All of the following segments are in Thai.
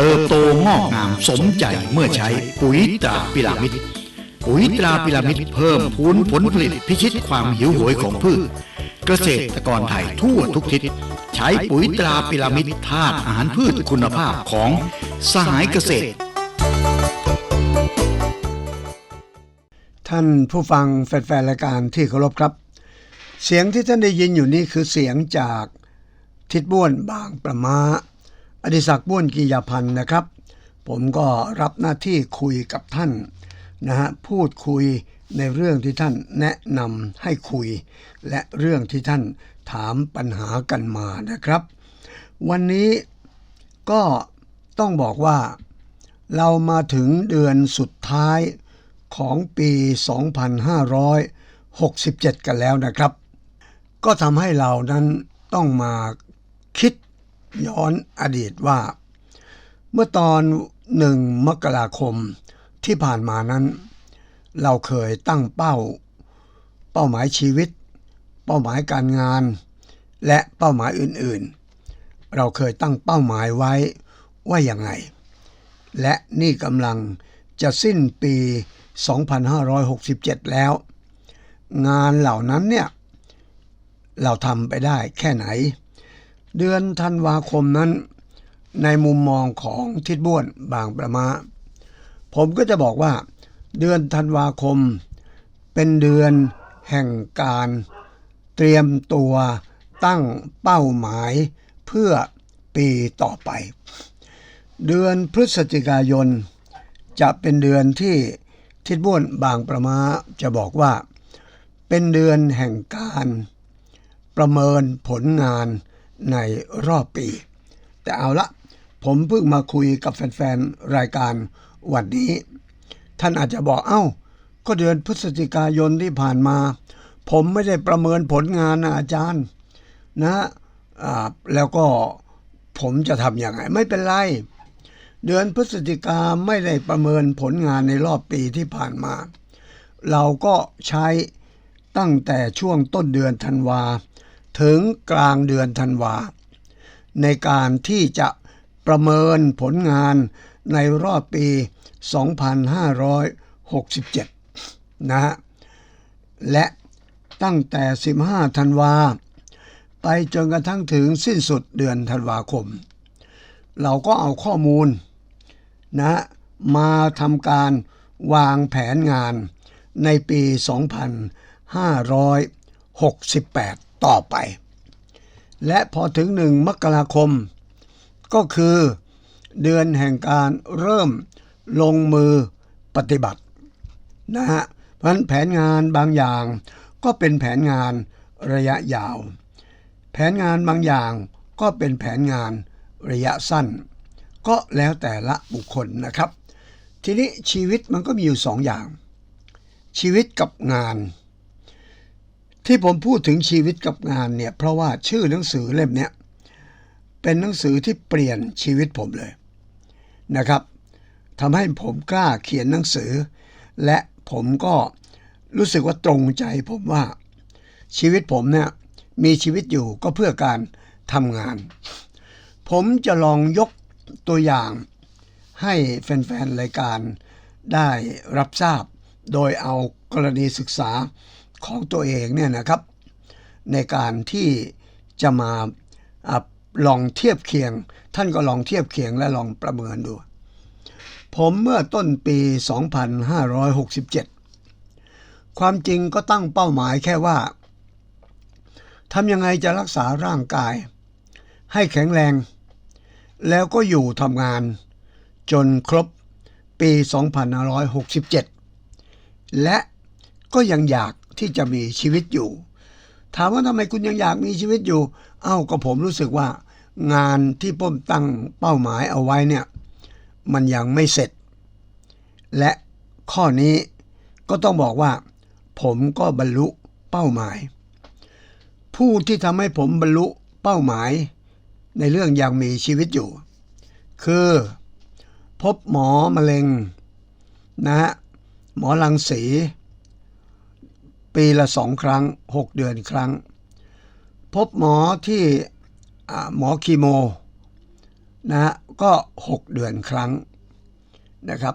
เติบโตงอกงามสมใจเมื่อใช้ปุ๋ยตราพิรามิดปุ๋ยตราพิรามิดเพิ่มพูนผลผลิตพิชิตความหิวโหยของพืช เกษตรกรไทยทั่วทุกทิศใช้ปุ๋ยตราพิรามิดธาตุอาหารพืชคุณภาพของสหายเกษตร ท่านผู้ฟังแฟนๆรายการที่เคารพครับ เสียงที่ท่านได้ยินอยู่นี่คือเสียงจากทิดบ้วนบางประมา อดิศักดิ์บ้วนกิยาพันธ์นะครับ ผมก็รับหน้าที่คุยกับท่านนะฮะพูดคุยในเรื่องที่ท่านแนะนำให้คุย และเรื่องที่ท่านถามปัญหากันมานะครับ วันนี้ก็ต้องบอกว่า เรามาถึงเดือนสุดท้ายของปี 2567 กันแล้วนะครับ ก็ทำให้เรานั้นต้องมาคิด ย้อนอดีตว่า เมื่อตอนหนึ่งมกราคมที่ผ่านมานั้น เราเคยตั้งเป้า เป้าหมายชีวิต เป้าหมายการงาน และเป้าหมายอื่นๆ เราเคยตั้งเป้าหมายไว้ว่าอย่างไง และนี่กำลังจะสิ้นปี 2567 แล้ว งานเหล่านั้นเนี่ย เราทำไปได้แค่ไหน เดือนธันวาคมนั้น ในมุมมองของทิดบ้วนบางประมา ผมก็จะบอกว่า เดือนธันวาคม เป็นเดือนแห่งการเตรียมตัวตั้งเป้าหมายเพื่อปีต่อไป เดือนพฤศจิกายน จะเป็นเดือนที่ทิดบ้วนบางประมาจะบอกว่า เป็นเดือนแห่งการประเมินผลงาน ในรอบปี แต่เอาละผมเพิ่งมาคุยกับแฟนๆ รายการวันนี้ ท่านอาจจะบอกเอ้า ก็เดือนพฤศจิกายนที่ผ่านมา ผมไม่ได้ประเมินผลงานนะอาจารย์ นะแล้วก็ผมจะทำยังไงไม่เป็นไร เดือนพฤศจิกาไม่ได้ประเมินผลงานในรอบปีที่ผ่านมา เราก็ใช้ตั้งแต่ช่วงต้นเดือนธันวา ถึงกลางเดือนธันวา ในการที่จะประเมินผลงานในรอบปี 2567 นะฮะ และตั้งแต่ 15 ธันวา ไปจนกระทั่งถึงสิ้นสุดเดือนธันวาคม เราก็เอาข้อมูลนะมาทำการวางแผนงานในปี 2568 ต่อไป และพอถึงหนึ่งมกราคม ก็คือ เดือนแห่งการเริ่มลงมือปฏิบัตินะฮะเพราะนั้นแผนงานบางอย่างก็เป็นแผนงานระยะยาว แผนงานบางอย่างก็เป็นแผนงานระยะสั้น ก็แล้วแต่ละบุคคลนะครับ ทีนี้ชีวิตมันก็มีอยู่สองอย่าง ชีวิตกับงาน ที่ผมพูดถึงชีวิตกับงานเนี่ย เพราะว่าชื่อหนังสือเล่มเนี้ยเป็นหนังสือที่เปลี่ยนชีวิตผมเลยนะครับทำให้ผมกล้าเขียนหนังสือ และผมก็รู้สึกว่าตรงใจผมว่า ชีวิตผมเนี่ยมีชีวิตอยู่ก็เพื่อการทำงาน ผมจะลองยกตัวอย่างให้แฟนๆ รายการได้รับทราบ โดยเอากรณีศึกษา ของตัวเองเนี่ยนะครับ ในการที่จะมาอลองเทียบเคียง ท่านก็ลองเทียบเคียงและลองประเมินดูผผมเมื่อต้นปี 2567 ความจริงก็ตั้งเป้าหมายแค่ว่าทำยังไงจะรักษาร่างกาย ให้แข็งแรง แล้วก็อยู่ทำงาน จนครบปี 2567 และก็ยังอยาก ที่จะมีชีวิตอยู่ ถามว่าทำไมคุณยังอยากมีชีวิตอยู่ เอ้าก็ผมรู้สึกว่า งานที่ผมตั้งเป้าหมายเอาไว้เนี่ย มันยังไม่เสร็จ และข้อนี้ก็ต้องบอกว่า ผมก็บรรลุเป้าหมาย ผู้ที่ทำให้ผมบรรลุเป้าหมาย ในเรื่องยังมีชีวิตอยู่ คือ พบหมอมะเร็งนะฮะหมอลังสี ปีละสองครั้งหกเดือนครั้ง พบหมอที่หมอคีโมนะก็หกเดือนครั้งนะครับ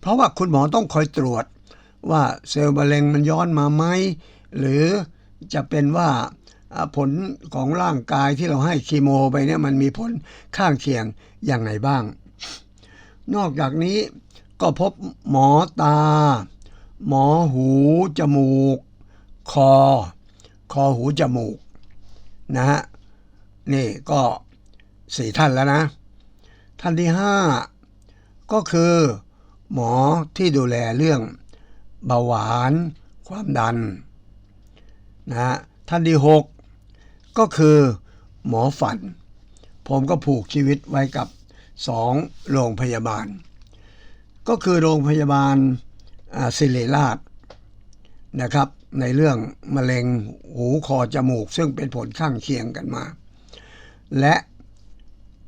เพราะว่าคุณหมอต้องคอยตรวจว่าเซลล์มะเร็งมันย้อนมาไหมหรือจะเป็นว่าอ่าผลของร่างกายที่เราให้คีโมไปเนี่ยมันมีผลข้างเคียงอย่างไรบ้าง นอกจากนี้ก็พบหมอตา หมอหู จมูก คอ คอหูจมูกนะฮะนี่ก็สี่ท่านแล้วนะ ท่านที่ห้าก็คือหมอที่ดูแลเรื่องเบาหวานความดันนะฮะท่านที่หกก็คือหมอฝัน ผมก็ผูกชีวิตไว้กับสองโรงพยาบาล ก็คือโรงพยาบาลศิริราชนะครับ ในเรื่องมะเร็งหูคอจมูก ซึ่งเป็นผลข้างเคียงกันมา และ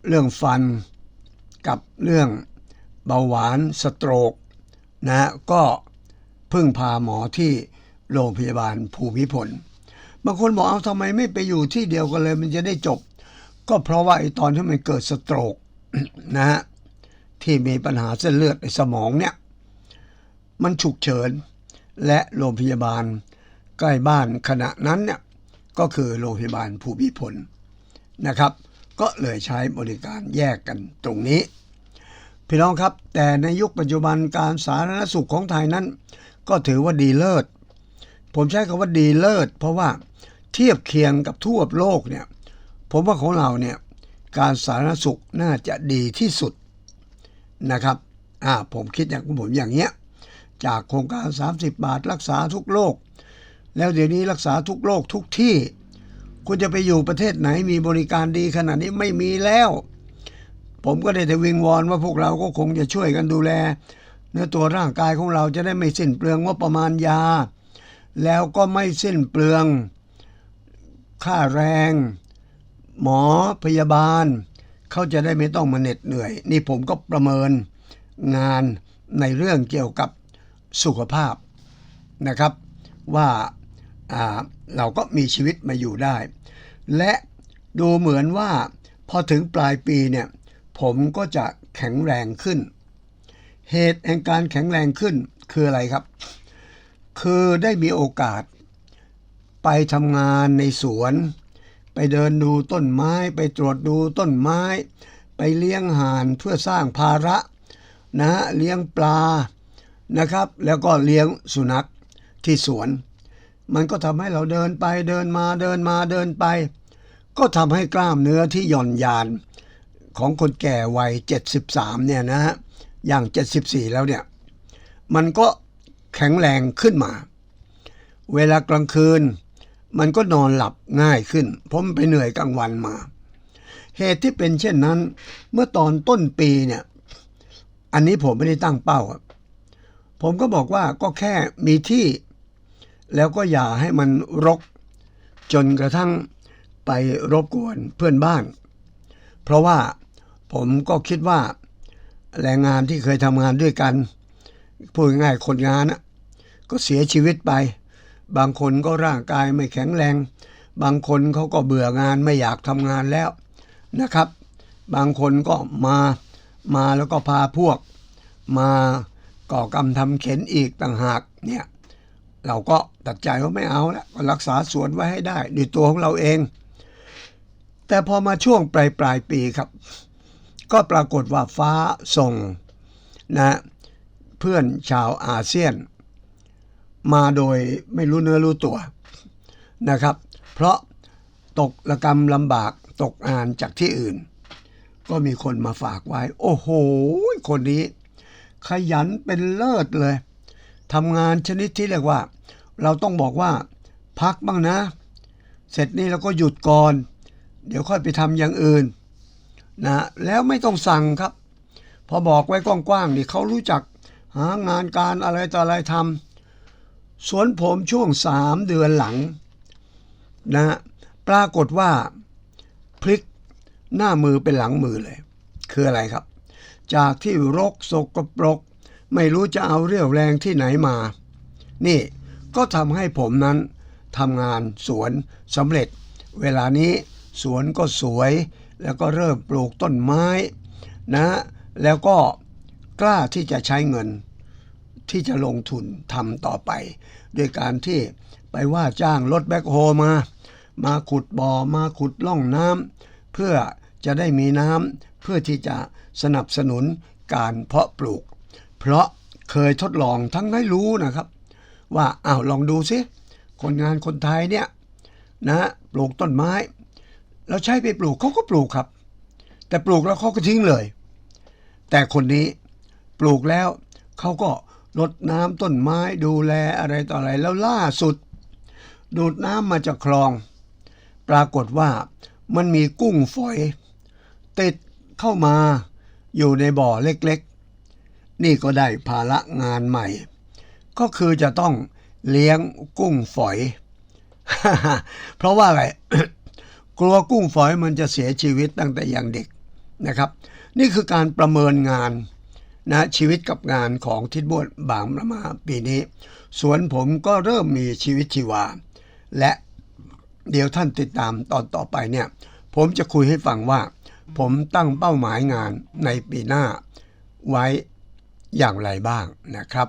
เรื่องฟันกับเรื่องเบาหวานสโตรกนะก็พึ่งพาหมอที่โรงพยาบาลภูมิพลบางคนบอกเอาทำไมไม่ไปอยู่ที่เดียวกันเลยมันจะได้จบ ก็เพราะว่าไอตอนที่มันเกิดสโตรกนะฮะที่มีปัญหาเส้นเลือดในสมองเนี่ย มันฉุกเฉิน และโรงพยาบาล ใกล้บ้านขณะนั้นเนี่ยก็คือโรงพยาบาลภูมิพลนะครับ ก็เลยใช้บริการแยกกันตรงนี้ พี่น้องครับแต่ในยุคปัจจุบันการสาธารณสุขของไทยนั้น ก็ถือว่าดีเลิศ ผมใช้คำว่าดีเลิศ เพราะว่าเทียบเคียงกับทั่วโลกเนี่ยผมว่าของเราเนี่ยการสาธารณสุขน่าจะดีที่สุดนะครับอ่าผมคิดอย่างของผมอย่างเงี้ยจากโครงการ 30 บาทรักษาทุกโรค แล้วเดี๋ยวนี้รักษาทุกโรคทุกที่ คุณจะไปอยู่ประเทศไหนมีบริการดีขนาดนี้ไม่มีแล้ว ผมก็ได้แต่วิงวอนว่าพวกเราก็คงจะช่วยกันดูแล เนื้อตัวร่างกายของเราจะได้ไม่สิ้นเปลืองว่าประมาณยา แล้วก็ไม่สิ้นเปลือง ค่าแรง หมอพยาบาล เขาจะได้ไม่ต้องมาเหน็ดเหนื่อย นี่ผมก็ประเมินงานในเรื่องเกี่ยวกับสุขภาพนะครับว่าอ่า เราก็มีชีวิตมาอยู่ได้ และดูเหมือนว่าพอถึงปลายปีเนี่ยผมก็จะแข็งแรงขึ้น เหตุแห่งการแข็งแรงขึ้นคืออะไรครับ คือได้มีโอกาส ไปทำงานในสวน ไปเดินดูต้นไม้ ไปตรวจดูต้นไม้ ไปเลี้ยงห่านเพื่อสร้างภาระนะฮะเลี้ยงปลานะครับ แล้วก็เลี้ยงสุนัขที่สวน มันก็ทำให้เราเดินไปเดินมาเดินมาเดินไป ก็ทำให้กล้ามเนื้อที่หย่อนยาน ของคนแก่วัย 73 เนี่ยนะฮะอย่าง 74 แล้วเนี่ย มันก็แข็งแรงขึ้นมา เวลากลางคืน มันก็นอนหลับง่ายขึ้น เพราะมันไปเหนื่อยกลางวันมา เหตุที่เป็นเช่นนั้น เมื่อตอนต้นปีเนี่ย อันนี้ผมไม่ได้ตั้งเป้า ผมก็บอกว่าก็แค่มีที่ แล้วก็อย่าให้มันรก จนกระทั่งไปรบกวนเพื่อนบ้าน เพราะว่าผมก็คิดว่าแรงงานที่เคยทำงานด้วยกันพูดง่ายคนงานก็เสียชีวิตไป บางคนก็ร่างกายไม่แข็งแรง บางคนเขาก็เบื่องานไม่อยากทำงานแล้วนะครับ บางคนก็มามาแล้วก็พาพวก มาก่อกรรมทำเข็นอีกต่างหากเนี่ยเราก็ ตัดใจว่าไม่เอาแล้วรักษาสวนไว้ให้ได้ด้วยตัวของเราเอง แต่พอมาช่วงปลายปลายปีครับ ก็ปรากฏว่าฟ้าส่งนะเพื่อนชาวอาเซียน มาโดยไม่รู้เนื้อรู้ตัวนะครับ เพราะตกระกรรมลำบากตกงานจากที่อื่น ก็มีคนมาฝากไว้ โอ้โห คนนี้ ขยันเป็นเลิศเลยทำงานชนิดที่เรียกว่า เราต้องบอกว่าพักบ้างนะ เสร็จนี่เราก็หยุดก่อน เดี๋ยวค่อยไปทำอย่างอื่นนะแล้วไม่ต้องสั่งครับ พอบอกไว้กว้างๆนี่เขารู้จักหางานการอะไรต่ออะไรทำสวนผมช่วงสามเดือนหลังนะปรากฏว่าพลิกหน้ามือเป็นหลังมือเลย คืออะไรครับ จากที่รกสกปรก ไม่รู้จะเอาเรี่ยวแรงที่ไหนมา นี่ ก็ทำให้ผมนั้นทำงานสวนสำเร็จ เวลานี้สวนก็สวย แล้วก็เริ่มปลูกต้นไม้นะแล้วก็กล้าที่จะใช้เงินที่จะลงทุนทำต่อไปด้วยการที่ไปว่าจ้างรถแบ็คโฮมา มาขุดบ่อมาขุดล่องน้ำเพื่อจะได้มีน้ำเพื่อที่จะสนับสนุนการเพาะปลูก เพราะเคยทดลองทั้งได้รู้นะครับ ว่าอ้าวลองดูซิคนงานคนไทยเนี่ยนะปลูกต้นไม้เราใช้ไปปลูกเขาก็ปลูกครับ แต่ปลูกแล้วเขาก็ทิ้งเลย แต่คนนี้ปลูกแล้วเขาก็รดน้ำต้นไม้ดูแลอะไรต่ออะไรแล้วล่าสุด ดูดน้ำมาจากคลอง ปรากฏว่ามันมีกุ้งฝอย ติดเข้ามาอยู่ในบ่อเล็กๆ นี่ก็ได้ภาระงานใหม่ ก็คือจะต้องเลี้ยงกุ้งฝอย เพราะว่าอะไรกลัวกุ้งฝอยมันจะเสียชีวิตตั้งแต่ยังเด็กนะครับ นี่คือการประเมินงานนะชีวิตกับงานของทิดบ้วนบางประมาปีนี้ สวนผมก็เริ่มมีชีวิตชีวา และเดี๋ยวท่านติดตามตอนต่อไปเนี่ยผมจะคุยให้ฟังว่า ผมตั้งเป้าหมายงานในปีหน้าไว้อย่างไรบ้างนะครับ